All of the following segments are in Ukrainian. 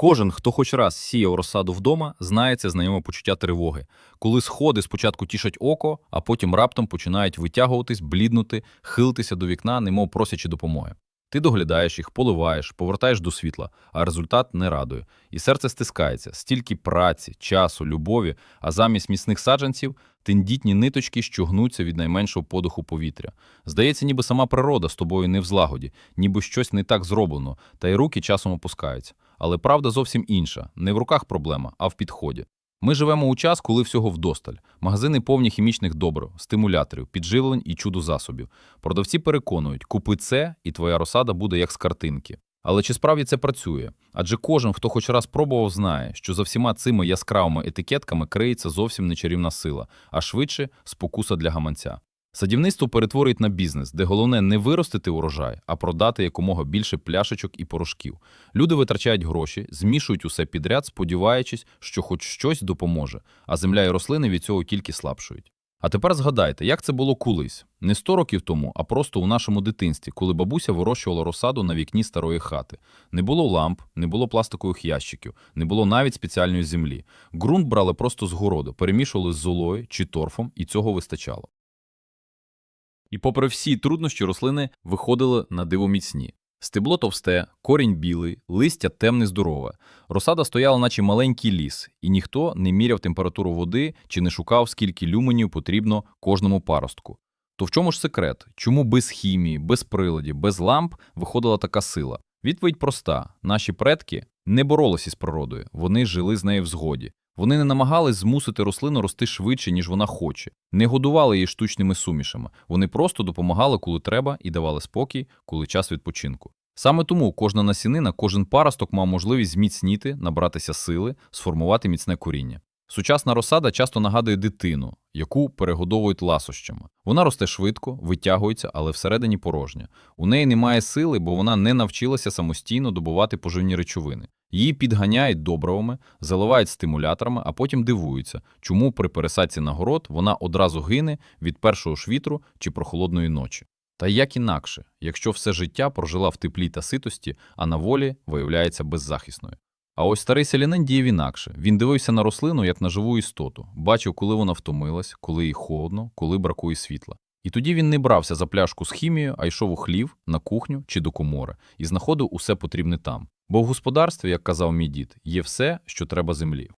Кожен, хто хоч раз сіяв розсаду вдома, знає це знайоме почуття тривоги, коли сходи спочатку тішать око, а потім раптом починають витягуватись, бліднути, хилитися до вікна, немов просячи допомоги. Ти доглядаєш їх, поливаєш, повертаєш до світла, а результат не радує. І серце стискається, стільки праці, часу, любові, а замість міцних саджанців тендітні ниточки, що гнуться від найменшого подиху повітря. Здається, ніби сама природа з тобою не в злагоді, ніби щось не так зроблено, та й руки часом опускаються. Але правда зовсім інша. Не в руках проблема, а в підході. Ми живемо у час, коли всього вдосталь. Магазини повні хімічних добрив, стимуляторів, підживлень і чудо-засобів. Продавці переконують, купи це, і твоя розсада буде як з картинки. Але чи справді це працює? Адже кожен, хто хоч раз пробував, знає, що за всіма цими яскравими етикетками криється зовсім не чарівна сила, а швидше спокуса для гаманця. Садівництво перетворюють на бізнес, де головне не виростити урожай, а продати якомога більше пляшечок і порошків. Люди витрачають гроші, змішують усе підряд, сподіваючись, що хоч щось допоможе, а земля і рослини від цього тільки слабшують. А тепер згадайте, як це було колись. Не 100 років тому, а просто у нашому дитинстві, коли бабуся вирощувала розсаду на вікні старої хати. Не було ламп, не було пластикових ящиків, не було навіть спеціальної землі. Ґрунт брали просто з городу, перемішували з золою чи торфом, і цього вистачало. І попри всі труднощі рослини виходили на диво міцні. Стебло товсте, корінь білий, листя темне здорове. Розсада стояла, наче маленький ліс, і ніхто не міряв температуру води чи не шукав, скільки люменів потрібно кожному паростку. То в чому ж секрет? Чому без хімії, без приладів, без ламп виходила така сила? Відповідь проста: наші предки не боролися з природою, вони жили з нею в згоді. Вони не намагались змусити рослину рости швидше, ніж вона хоче, не годували її штучними сумішами. Вони просто допомагали, коли треба, і давали спокій, коли час відпочинку. Саме тому кожна насінина, кожен паросток мав можливість зміцніти, набратися сили, сформувати міцне коріння. Сучасна розсада часто нагадує дитину, яку перегодовують ласощами. Вона росте швидко, витягується, але всередині порожня. У неї немає сили, бо вона не навчилася самостійно добувати поживні речовини. Її підганяють добривами, заливають стимуляторами, а потім дивуються, чому при пересадці на город вона одразу гине від першого ж вітру чи прохолодної ночі. Та як інакше, якщо все життя прожила в теплі та ситості, а на волі виявляється беззахисною. А ось старий селянин діяв інакше. Він дивився на рослину як на живу істоту, бачив, коли вона втомилась, коли їй холодно, коли бракує світла. І тоді він не брався за пляшку з хімією, а йшов у хлів, на кухню чи до комори і знаходив усе потрібне там. Бо в господарстві, як казав мій дід, є все, що треба землі.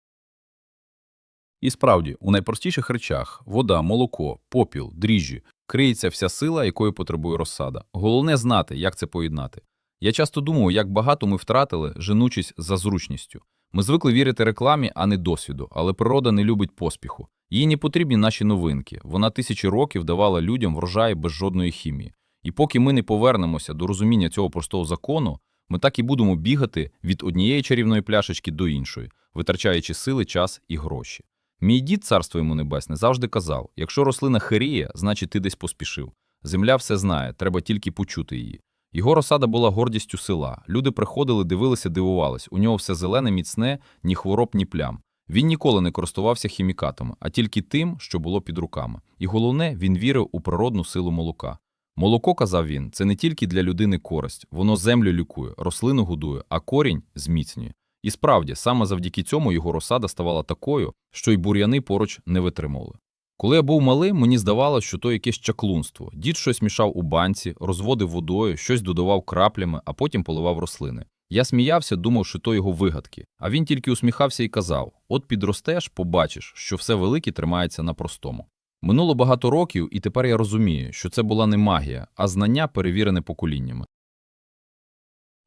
І справді, у найпростіших речах вода, молоко, попіл, дріжджі криється вся сила, якої потребує розсада. Головне знати, як це поєднати. Я часто думаю, як багато ми втратили, женучись за зручністю. Ми звикли вірити рекламі, а не досвіду, але природа не любить поспіху. Їй не потрібні наші новинки. Вона тисячі років давала людям врожаї без жодної хімії. І поки ми не повернемося до розуміння цього простого закону, ми так і будемо бігати від однієї чарівної пляшечки до іншої, витрачаючи сили, час і гроші. Мій дід, царство йому небесне, завжди казав: якщо рослина хиріє, значить ти десь поспішив. Земля все знає, треба тільки почути її. Його розсада була гордістю села. Люди приходили, дивилися, дивувались. У нього все зелене, міцне, ні хвороб, ні плям. Він ніколи не користувався хімікатами, а тільки тим, що було під руками. І головне, він вірив у природну силу молока. Молоко, казав він, це не тільки для людини користь, воно землю лікує, рослину годує, а корінь зміцнює. І справді, саме завдяки цьому його розсада ставала такою, що й бур'яни поруч не витримували. Коли я був малим, мені здавалося, що то якесь чаклунство. Дід щось мішав у банці, розводив водою, щось додавав краплями, а потім поливав рослини. Я сміявся, думав, що то його вигадки. А він тільки усміхався і казав: от підростеш, побачиш, що все велике тримається на простому. Минуло багато років, і тепер я розумію, що це була не магія, а знання, перевірене поколіннями.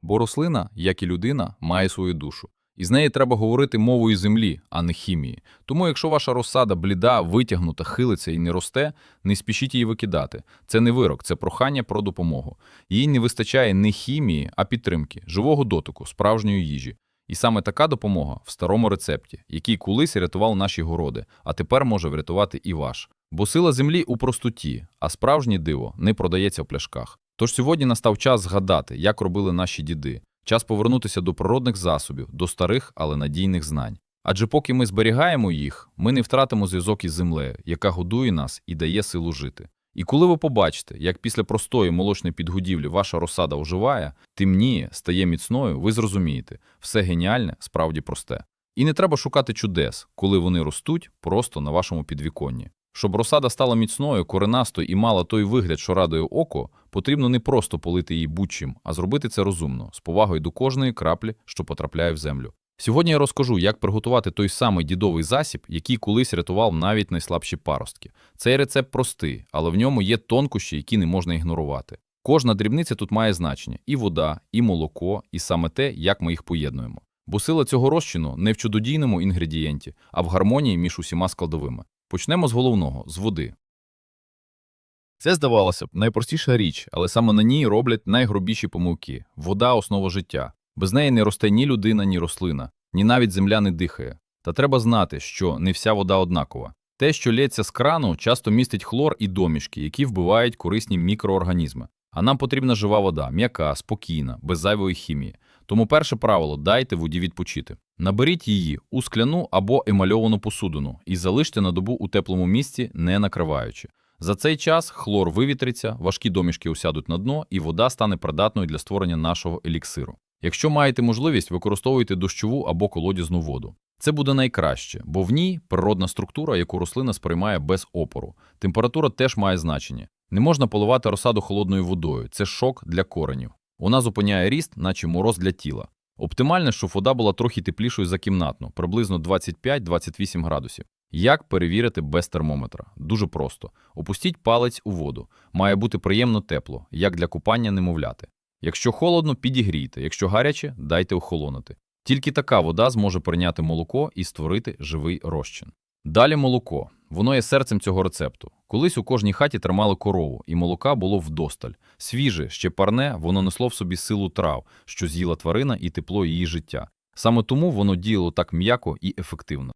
Бо рослина, як і людина, має свою душу. І з неї треба говорити мовою землі, а не хімії. Тому, якщо ваша розсада бліда, витягнута, хилиться і не росте, не спішіть її викидати. Це не вирок, це прохання про допомогу. Їй не вистачає не хімії, а підтримки, живого дотику, справжньої їжі. І саме така допомога в старому рецепті, який колись рятував наші городи, а тепер може врятувати і ваш. Бо сила землі у простоті, а справжнє диво не продається в пляшках. Тож сьогодні настав час згадати, як робили наші діди. Час повернутися до природних засобів, до старих, але надійних знань. Адже поки ми зберігаємо їх, ми не втратимо зв'язок із землею, яка годує нас і дає силу жити. І коли ви побачите, як після простої молочної підгодівлі ваша розсада оживає, темніє, стає міцною, ви зрозумієте, все геніальне справді просте. І не треба шукати чудес, коли вони ростуть просто на вашому підвіконні. Щоб розсада стала міцною, коренастою і мала той вигляд, що радує око, потрібно не просто полити її будь-чим, а зробити це розумно, з повагою до кожної краплі, що потрапляє в землю. Сьогодні я розкажу, як приготувати той самий дідовий засіб, який колись рятував навіть найслабші паростки. Цей рецепт простий, але в ньому є тонкощі, які не можна ігнорувати. Кожна дрібниця тут має значення: і вода, і молоко, і саме те, як ми їх поєднуємо. Бо сила цього розчину не в чудодійному інгредієнті, а в гармонії між усіма складовими. Почнемо з головного з води. Це здавалося б найпростіша річ, але саме на ній роблять найгрубіші помилки. Вода основа життя. Без неї не росте ні людина, ні рослина, ні навіть земля не дихає. Та треба знати, що не вся вода однакова. Те, що лється з крану, часто містить хлор і домішки, які вбивають корисні мікроорганізми. А нам потрібна жива вода, м'яка, спокійна, без зайвої хімії. Тому перше правило дайте воді відпочити. Наберіть її у скляну або емальовану посудину і залиште на добу у теплому місці, не накриваючи. За цей час хлор вивітриться, важкі домішки усядуть на дно, і вода стане придатною для створення нашого еліксиру. Якщо маєте можливість, використовуйте дощову або колодязну воду. Це буде найкраще, бо в ній природна структура, яку рослина сприймає без опору. Температура теж має значення. Не можна поливати розсаду холодною водою, це шок для коренів. Вона зупиняє ріст, наче мороз для тіла. Оптимальне, щоб вода була трохи теплішою за кімнатну, приблизно 25-28 градусів. Як перевірити без термометра? Дуже просто. Опустіть палець у воду. Має бути приємно тепло, як для купання немовляти. Якщо холодно, підігрійте, якщо гаряче, дайте охолонути. Тільки така вода зможе прийняти молоко і створити живий розчин. Далі молоко. Воно є серцем цього рецепту. Колись у кожній хаті тримали корову, і молока було вдосталь. Свіже, ще парне, воно несло в собі силу трав, що з'їла тварина і тепло її життя. Саме тому воно діяло так м'яко і ефективно.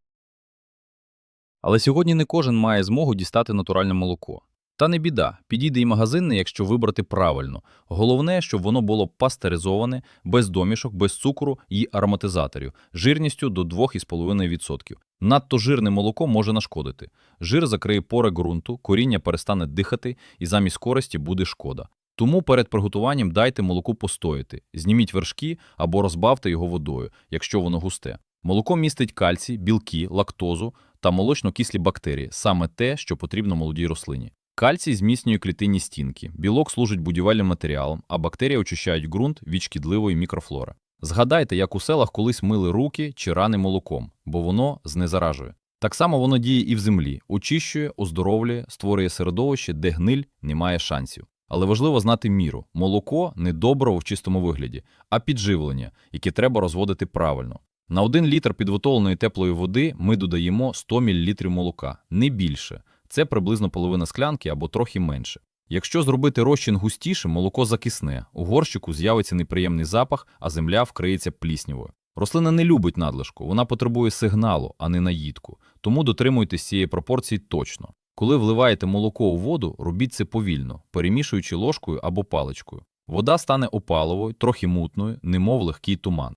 Але сьогодні не кожен має змогу дістати натуральне молоко. Та не біда, підійде і магазинне, якщо вибрати правильно. Головне, щоб воно було пастеризоване, без домішок, без цукру і ароматизаторів, жирністю до 2,5%. Надто жирне молоко може нашкодити. Жир закриє пори ґрунту, коріння перестане дихати і замість користі буде шкода. Тому перед приготуванням дайте молоку постояти, зніміть вершки або розбавте його водою, якщо воно густе. Молоко містить кальцій, білки, лактозу та молочно-кислі бактерії, саме те, що потрібно молодій рослині. Кальцій зміцнює клітинні стінки, білок служить будівельним матеріалом, а бактерії очищають ґрунт від шкідливої мікрофлори. Згадайте, як у селах колись мили руки чи рани молоком, бо воно знезаражує. Так само воно діє і в землі, очищує, оздоровлює, створює середовище, де гниль не має шансів. Але важливо знати міру. Молоко не добриво в чистому вигляді, а підживлення, яке треба розводити правильно. На один літр підготовленої теплої води ми додаємо 100 мл молока, не більше. Це приблизно половина склянки або трохи менше. Якщо зробити розчин густіше, молоко закисне, у горщику з'явиться неприємний запах, а земля вкриється пліснявою. Рослина не любить надлишку, вона потребує сигналу, а не наїдку. Тому дотримуйтесь цієї пропорції точно. Коли вливаєте молоко у воду, робіть це повільно, перемішуючи ложкою або паличкою. Вода стане опаловою, трохи мутною, немов легкий туман.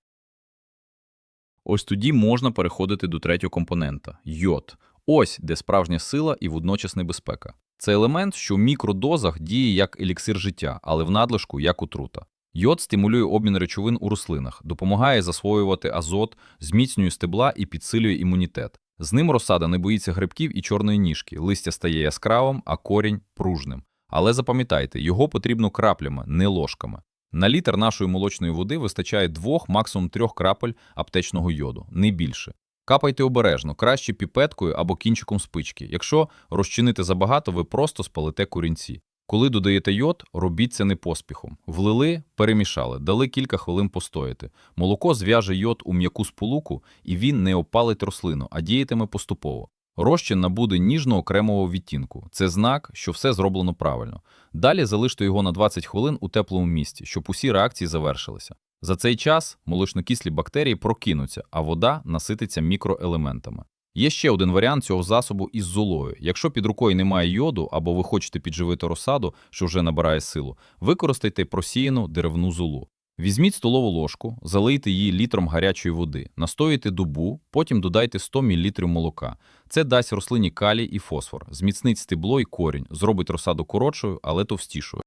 Ось тоді можна переходити до третього компонента йод. Ось де справжня сила і водночас небезпека. Це елемент, що в мікродозах діє як еліксир життя, але в надлишку як отрута. Йод стимулює обмін речовин у рослинах, допомагає засвоювати азот, зміцнює стебла і підсилює імунітет. З ним розсада не боїться грибків і чорної ніжки, листя стає яскравим, а корінь пружним. Але запам'ятайте, його потрібно краплями, не ложками. На літр нашої молочної води вистачає двох, максимум трьох крапель аптечного йоду, не більше. Капайте обережно, краще піпеткою або кінчиком спички. Якщо розчинити забагато, ви просто спалите корінці. Коли додаєте йод, робіть це не поспіхом. Влили, перемішали, дали кілька хвилин постояти. Молоко зв'яже йод у м'яку сполуку, і він не опалить рослину, а діятиме поступово. Розчин набуде ніжного кремового відтінку. Це знак, що все зроблено правильно. Далі залиште його на 20 хвилин у теплому місці, щоб усі реакції завершилися. За цей час молочнокислі бактерії прокинуться, а вода насититься мікроелементами. Є ще один варіант цього засобу із золою. Якщо під рукою немає йоду або ви хочете підживити розсаду, що вже набирає силу, використайте просіяну деревну золу. Візьміть столову ложку, залийте її літром гарячої води, настоїте добу, потім додайте 100 мл молока. Це дасть рослині калій і фосфор, зміцнить стебло і корінь, зробить розсаду коротшою, але товстішою.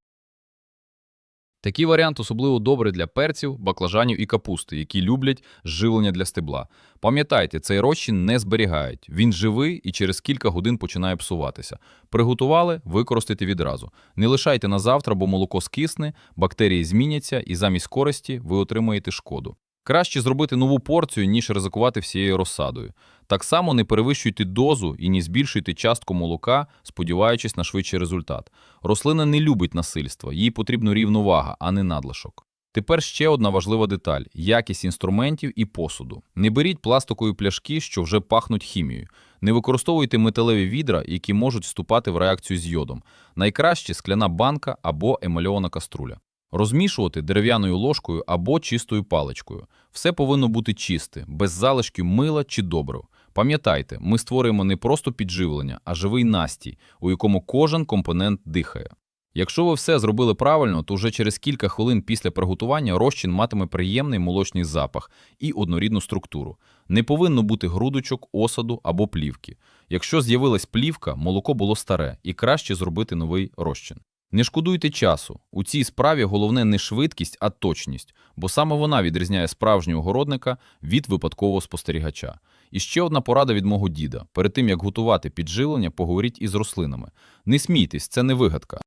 Такий варіант особливо добрий для перців, баклажанів і капусти, які люблять живлення для стебла. Пам'ятайте, цей розчин не зберігають. Він живий і через кілька годин починає псуватися. Приготували, використайте відразу. Не лишайте на завтра, бо молоко скисне, бактерії зміняться, і замість користі ви отримаєте шкоду. Краще зробити нову порцію, ніж ризикувати всією розсадою. Так само не перевищуйте дозу і не збільшуйте частку молока, сподіваючись на швидший результат. Рослина не любить насильства, їй потрібна рівновага, а не надлишок. Тепер ще одна важлива деталь якість інструментів і посуду. Не беріть пластикові пляшки, що вже пахнуть хімією. Не використовуйте металеві відра, які можуть вступати в реакцію з йодом. Найкраще скляна банка або емальована каструля. Розмішувати дерев'яною ложкою або чистою паличкою. Все повинно бути чисте, без залишків мила чи добрив. Пам'ятайте, ми створюємо не просто підживлення, а живий настій, у якому кожен компонент дихає. Якщо ви все зробили правильно, то вже через кілька хвилин після приготування розчин матиме приємний молочний запах і однорідну структуру. Не повинно бути грудочок, осаду або плівки. Якщо з'явилась плівка, молоко було старе і краще зробити новий розчин. Не шкодуйте часу. У цій справі головне не швидкість, а точність, бо саме вона відрізняє справжнього городника від випадкового спостерігача. І ще одна порада від мого діда: перед тим як готувати підживлення, поговоріть із рослинами. Не смійтесь, це не вигадка.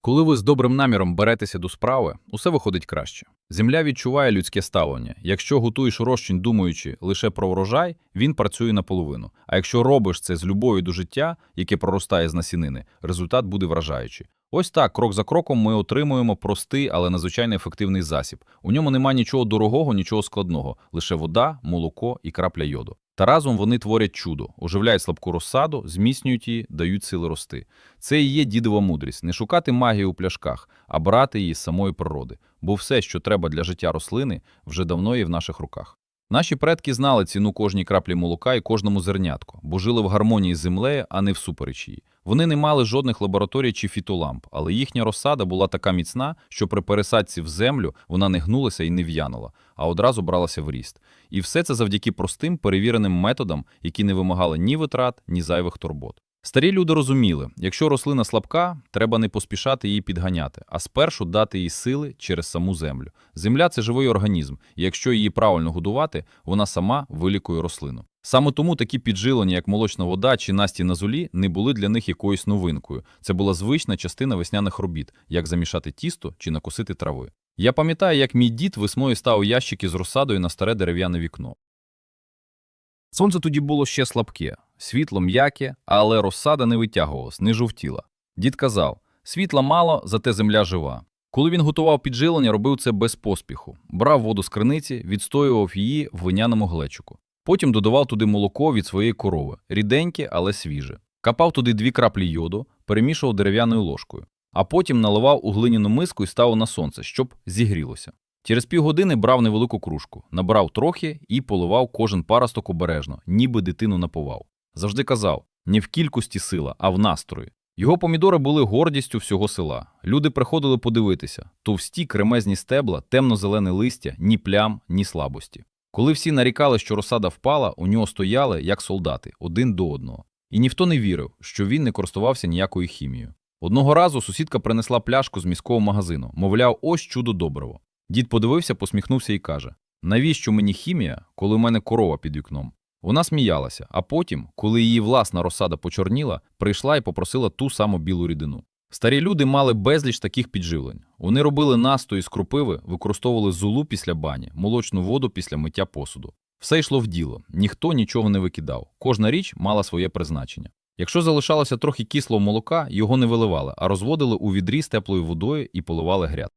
Коли ви з добрим наміром беретеся до справи, усе виходить краще. Земля відчуває людське ставлення. Якщо готуєш розчин, думаючи лише про врожай, він працює наполовину. А якщо робиш це з любов'ю до життя, яке проростає з насінини, результат буде вражаючий. Ось так, крок за кроком, ми отримуємо простий, але надзвичайно ефективний засіб. У ньому немає нічого дорогого, нічого складного, лише вода, молоко і крапля йоду. Та разом вони творять чудо, оживляють слабку розсаду, зміцнюють її, дають сили рости. Це і є дідова мудрість не шукати магії у пляшках, а брати її з самої природи. Бо все, що треба для життя рослини, вже давно є в наших руках. Наші предки знали ціну кожній краплі молока і кожному зернятку, бо жили в гармонії з землею, а не всупереч її. Вони не мали жодних лабораторій чи фітоламп, але їхня розсада була така міцна, що при пересадці в землю вона не гнулася і не в'янула, а одразу бралася в ріст. І все це завдяки простим перевіреним методам, які не вимагали ні витрат, ні зайвих турбот. Старі люди розуміли, якщо рослина слабка, треба не поспішати її підганяти, а спершу дати їй сили через саму землю. Земля це живий організм, і якщо її правильно годувати, вона сама вилікує рослину. Саме тому такі піджилення, як молочна вода чи насті на золі, не були для них якоюсь новинкою. Це була звична частина весняних робіт, як замішати тісто чи накосити трави. Я пам'ятаю, як мій дід весною ставив ящики з розсадою на старе дерев'яне вікно. Сонце тоді було ще слабке, світло м'яке, але розсада не витягувалась, не жовтіла. Дід казав: світла мало, зате земля жива. Коли він готував піджилення, робив це без поспіху, брав воду з криниці, відстоював її в виняному глечику. Потім додавав туди молоко від своєї корови, ріденьке, але свіже. Капав туди дві краплі йоду, перемішував дерев'яною ложкою, а потім наливав у глиняну миску і ставив на сонце, щоб зігрілося. Через півгодини брав невелику кружку, набрав трохи і поливав кожен паросток обережно, ніби дитину напував. Завжди казав: не в кількості сила, а в настрої. Його помідори були гордістю всього села. Люди приходили подивитися: товсті кремезні стебла, темно-зелене листя, ні плям, ні слабості. Коли всі нарікали, що розсада впала, у нього стояли як солдати, один до одного. І ніхто не вірив, що він не користувався ніякою хімією. Одного разу сусідка принесла пляшку з міського магазину, мовляв, ось чудо добриво. Дід подивився, посміхнувся і каже: навіщо мені хімія, коли в мене корова під вікном? Вона сміялася, а потім, коли її власна розсада почорніла, прийшла і попросила ту саму білу рідину. Старі люди мали безліч таких підживлень. Вони робили настої з крупиви, використовували зулу після бані, молочну воду після миття посуду. Все йшло в діло, ніхто нічого не викидав. Кожна річ мала своє призначення. Якщо залишалося трохи кислого молока, його не виливали, а розводили у відрі з теплою водою і поливали гряд.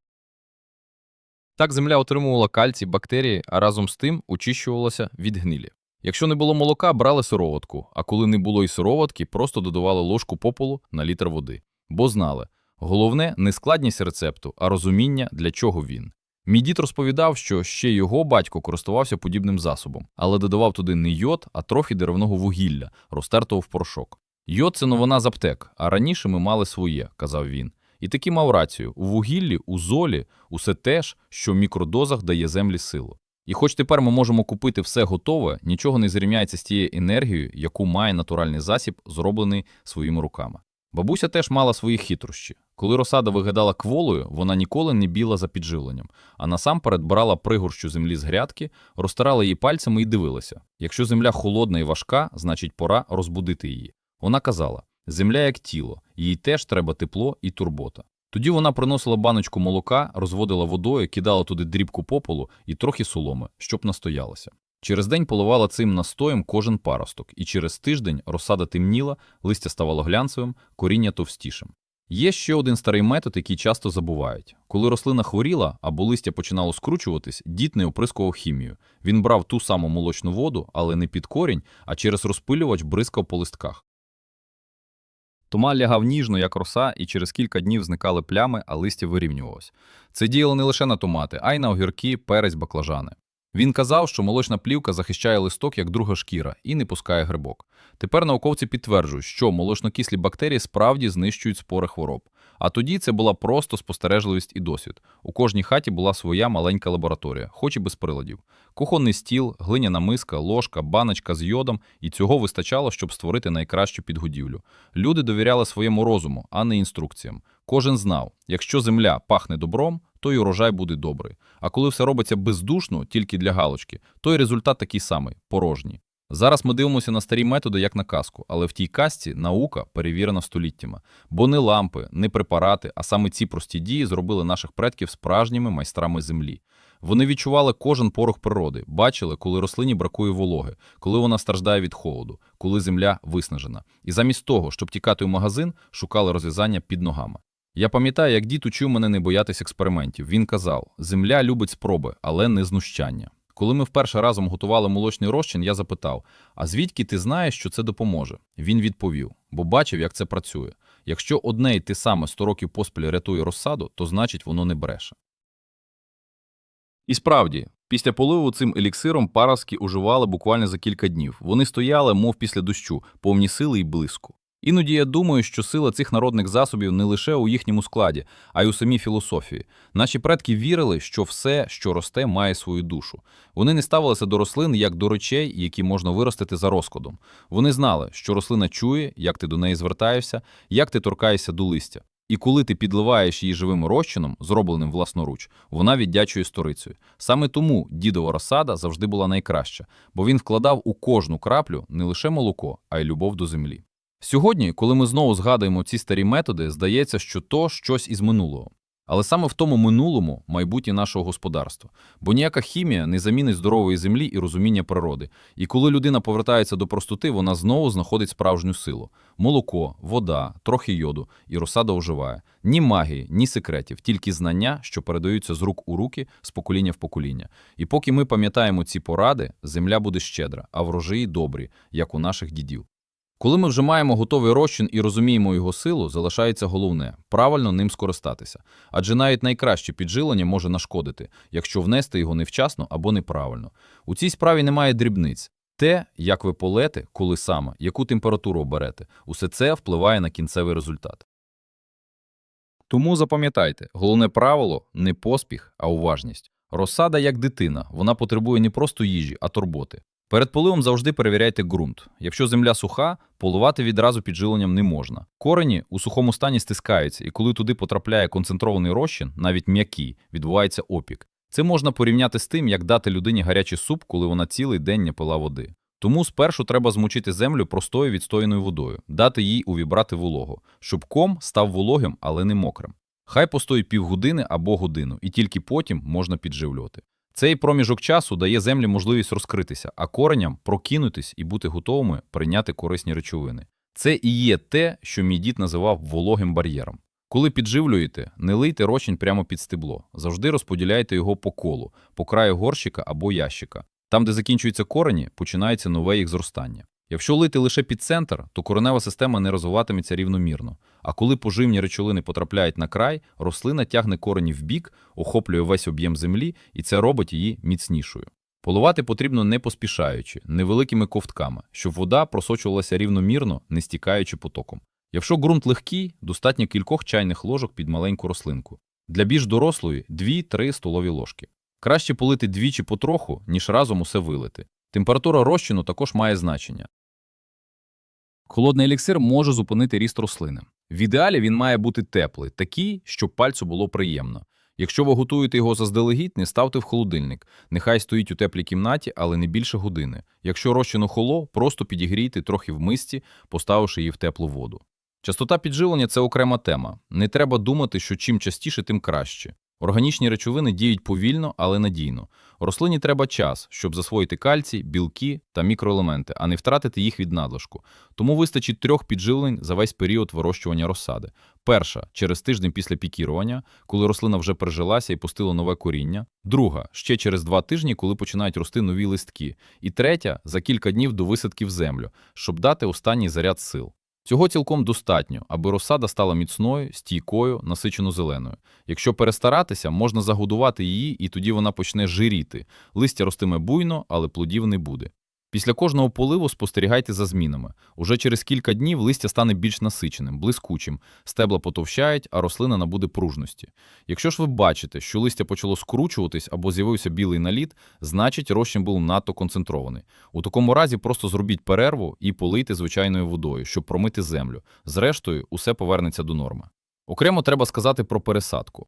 Так земля отримувала кальцій, бактерії, а разом з тим очищувалася від гнилі. Якщо не було молока, брали сироватку, а коли не було і сироватки, просто додавали ложку попелу на літр води. Бо знали, головне не складність рецепту, а розуміння, для чого він. Мій дід розповідав, що ще його батько користувався подібним засобом, але додавав туди не йод, а трохи деревного вугілля, розтертого в порошок. Йод це новина з аптек, а раніше ми мали своє, казав він. І таки мав рацію: у вугіллі, у золі, усе те ж, що в мікродозах дає землі силу. І хоч тепер ми можемо купити все готове, нічого не зрівняється з тією енергією, яку має натуральний засіб, зроблений своїми руками. Бабуся теж мала свої хитрощі. Коли розсада виглядала кволою, вона ніколи не біла за підживленням, а насамперед брала пригорщу землі з грядки, розтирала її пальцями і дивилася. Якщо земля холодна і важка, значить пора розбудити її. Вона казала: земля як тіло, їй теж треба тепло і турбота. Тоді вона приносила баночку молока, розводила водою, кидала туди дрібку попелу і трохи соломи, щоб настоялося. Через день поливала цим настоєм кожен паросток, і через тиждень розсада темніла, листя ставало глянцевим, коріння товстішим. Є ще один старий метод, який часто забувають. Коли рослина хворіла або листя починало скручуватись, дід не оприскував хімію. Він брав ту саму молочну воду, але не під корінь, а через розпилювач бризкав по листках. Туман лягав ніжно, як роса, і через кілька днів зникали плями, а листя вирівнювалось. Це діяло не лише на томати, а й на огірки, перець, баклажани. Він казав, що молочна плівка захищає листок як друга шкіра і не пускає грибок. Тепер науковці підтверджують, що молочнокислі бактерії справді знищують спори хвороб. А тоді це була просто спостережливість і досвід. У кожній хаті була своя маленька лабораторія, хоч і без приладів. Кухонний стіл, глиняна миска, ложка, баночка з йодом, і цього вистачало, щоб створити найкращу підгодівлю. Люди довіряли своєму розуму, а не інструкціям. Кожен знав, якщо земля пахне добром, то й урожай буде добрий. А коли все робиться бездушно, тільки для галочки, то й результат такий самий порожній. Зараз ми дивимося на старі методи як на казку, але в тій казці наука перевірена століттями. Бо не лампи, не препарати, а саме ці прості дії зробили наших предків справжніми майстрами землі. Вони відчували кожен порох природи, бачили, коли рослині бракує вологи, коли вона страждає від холоду, коли земля виснажена. І замість того, щоб тікати у магазин, шукали розв'язання під ногами. Я пам'ятаю, як дід учив мене не боятись експериментів. Він казав: земля любить спроби, але не знущання. Коли ми вперше разом готували молочний розчин, я запитав: а звідки ти знаєш, що це допоможе? Він відповів, бо бачив, як це працює. Якщо одне й те саме 100 років поспіль рятує розсаду, то значить воно не бреше. І справді, після поливу цим еліксиром паростки уживали буквально за кілька днів. Вони стояли, мов після дощу, повні сили і блиску. Іноді я думаю, що сила цих народних засобів не лише у їхньому складі, а й у самій філософії. Наші предки вірили, що все, що росте, має свою душу. Вони не ставилися до рослин як до речей, які можна виростити за розкладом. Вони знали, що рослина чує, як ти до неї звертаєшся, як ти торкаєшся до листя. І коли ти підливаєш її живим розчином, зробленим власноруч, вона віддячує сторицею. Саме тому дідова розсада завжди була найкраща, бо він вкладав у кожну краплю не лише молоко, а й любов до землі. Сьогодні, коли ми знову згадуємо ці старі методи, здається, що то щось із минулого. Але саме в тому минулому майбутнє нашого господарства, бо ніяка хімія не замінить здорової землі і розуміння природи. І коли людина повертається до простоти, вона знову знаходить справжню силу: молоко, вода, трохи йоду, і розсада оживає. Ні магії, ні секретів, тільки знання, що передаються з рук у руки, з покоління в покоління. І поки ми пам'ятаємо ці поради, земля буде щедра, а врожаї добрі, як у наших дідів. Коли ми вже маємо готовий розчин і розуміємо його силу, залишається головне правильно ним скористатися. Адже навіть найкраще піджилення може нашкодити, якщо внести його невчасно або неправильно. У цій справі немає дрібниць. Те, як ви полете, коли саме, яку температуру оберете, усе це впливає на кінцевий результат. Тому запам'ятайте, головне правило не поспіх, а уважність. Розсада як дитина, вона потребує не просто їжі, а турботи. Перед поливом завжди перевіряйте ґрунт. Якщо земля суха, поливати відразу піджиленням не можна. Корені у сухому стані стискаються, і коли туди потрапляє концентрований розчин, навіть м'який, відбувається опік. Це можна порівняти з тим, як дати людині гарячий суп, коли вона цілий день не пила води. Тому спершу треба змочити землю простою відстояною водою, дати їй увібрати вологу, щоб ком став вологим, але не мокрим. Хай постоїть півгодини або годину, і тільки потім можна підживлювати. Цей проміжок часу дає землі можливість розкритися, а кореням прокинутись і бути готовими прийняти корисні речовини. Це і є те, що мій дід називав вологим бар'єром. Коли підживлюєте, не лийте рочень прямо під стебло, завжди розподіляйте його по колу, по краю горщика або ящика. Там, де закінчуються корені, починається нове їх зростання. Якщо лити лише під центр, то коренева система не розвиватиметься рівномірно. А коли поживні речовини потрапляють на край, рослина тягне корені в бік, охоплює весь об'єм землі, і це робить її міцнішою. Поливати потрібно не поспішаючи, невеликими ковтками, щоб вода просочувалася рівномірно, не стікаючи потоком. Якщо ґрунт легкий, достатньо кількох чайних ложок під маленьку рослинку. Для більш дорослої 2-3 столові ложки. Краще полити двічі потроху, ніж разом усе вилити. Температура розчину також має значення. Холодний еліксир може зупинити ріст рослини. В ідеалі він має бути теплий, такий, щоб пальцю було приємно. Якщо ви готуєте його заздалегідь, не ставте в холодильник. Нехай стоїть у теплій кімнаті, але не більше години. Якщо розчин охоло, просто підігрійте трохи в мисці, поставивши її в теплу воду. Частота підживлення це окрема тема. Не треба думати, що чим частіше, тим краще. Органічні речовини діють повільно, але надійно. Рослині треба час, щоб засвоїти кальцій, білки та мікроелементи, а не втратити їх від надлишку. Тому вистачить трьох підживлень за весь період вирощування розсади. Перша через тиждень після пікірування, коли рослина вже прижилася і пустила нове коріння. Друга ще через два тижні, коли починають рости нові листки. І третя за кілька днів до висадки в землю, щоб дати останній заряд сил. Цього цілком достатньо, аби розсада стала міцною, стійкою, насичено зеленою. Якщо перестаратися, можна загодувати її, і тоді вона почне жиріти. Листя ростиме буйно, але плодів не буде. Після кожного поливу спостерігайте за змінами. Уже через кілька днів листя стане більш насиченим, блискучим, стебла потовщають, а рослина набуде пружності. Якщо ж ви бачите, що листя почало скручуватись або з'явився білий наліт, значить розчин був надто концентрований. У такому разі просто зробіть перерву і полийте звичайною водою, щоб промити землю. Зрештою, усе повернеться до норми. Окремо треба сказати про пересадку.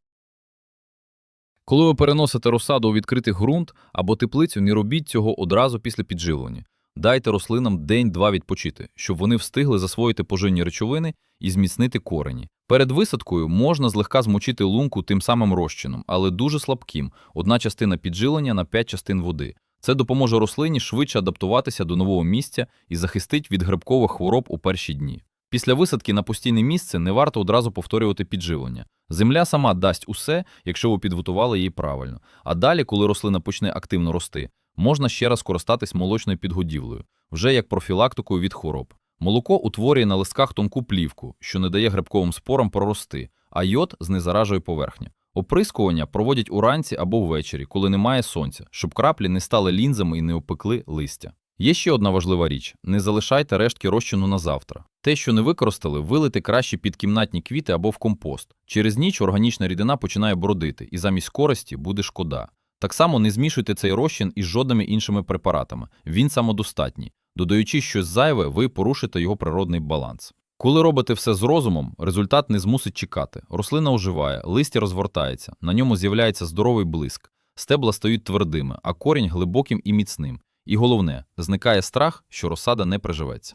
Коли ви переносите розсаду у відкритий ґрунт або теплицю, не робіть цього одразу після підживлення. Дайте рослинам день-два відпочити, щоб вони встигли засвоїти поживні речовини і зміцнити корені. Перед висадкою можна злегка змочити лунку тим самим розчином, але дуже слабким – одна частина підживлення на 5 частин води. Це допоможе рослині швидше адаптуватися до нового місця і захистить від грибкових хвороб у перші дні. Після висадки на постійне місце не варто одразу повторювати підживлення. Земля сама дасть усе, якщо ви підготували її правильно. А далі, коли рослина почне активно рости, можна ще раз користатись молочною підгодівлею, вже як профілактикою від хвороб. Молоко утворює на листках тонку плівку, що не дає грибковим спорам прорости, а йод знезаражує поверхню. Оприскування проводять уранці або ввечері, коли немає сонця, щоб краплі не стали лінзами і не опекли листя. Є ще одна важлива річ: не залишайте рештки розчину на завтра. Те, що не використали, вилити краще під кімнатні квіти або в компост. Через ніч органічна рідина починає бродити, і замість користі буде шкода. Так само не змішуйте цей розчин із жодними іншими препаратами. Він самодостатній. Додаючи щось зайве, ви порушите його природний баланс. Коли робите все з розумом, результат не змусить чекати. Рослина оживає, листя розвертається, на ньому з'являється здоровий блиск, стебла стають твердими, а корінь глибоким і міцним. І головне, зникає страх, що розсада не приживеться.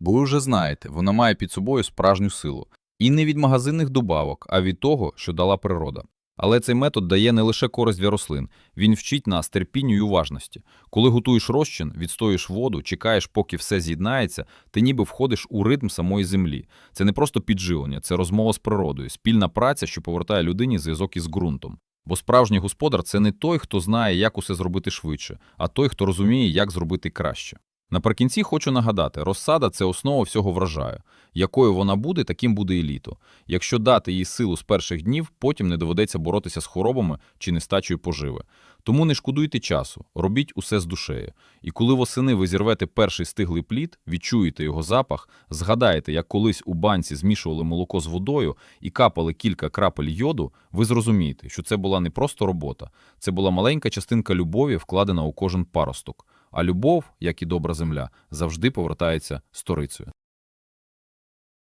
Бо ви вже знаєте, вона має під собою справжню силу. І не від магазинних добавок, а від того, що дала природа. Але цей метод дає не лише користь для рослин, він вчить нас терпінню і уважності. Коли готуєш розчин, відстоїш воду, чекаєш, поки все з'єднається, ти ніби входиш у ритм самої землі. Це не просто підживлення, це розмова з природою, спільна праця, що повертає людині зв'язок із ґрунтом. Бо справжній господар це не той, хто знає, як усе зробити швидше, а той, хто розуміє, як зробити краще. Наприкінці хочу нагадати, розсада це основа всього врожаю. Якою вона буде, таким буде і літо. Якщо дати їй силу з перших днів, потім не доведеться боротися з хворобами чи нестачею поживи. Тому не шкодуйте часу, робіть усе з душею. І коли восени ви зірвете перший стиглий плід, відчуєте його запах, згадаєте, як колись у банці змішували молоко з водою і капали кілька крапель йоду, ви зрозумієте, що це була не просто робота, це була маленька частинка любові, вкладена у кожен паросток. А любов, як і добра земля, завжди повертається сторицею.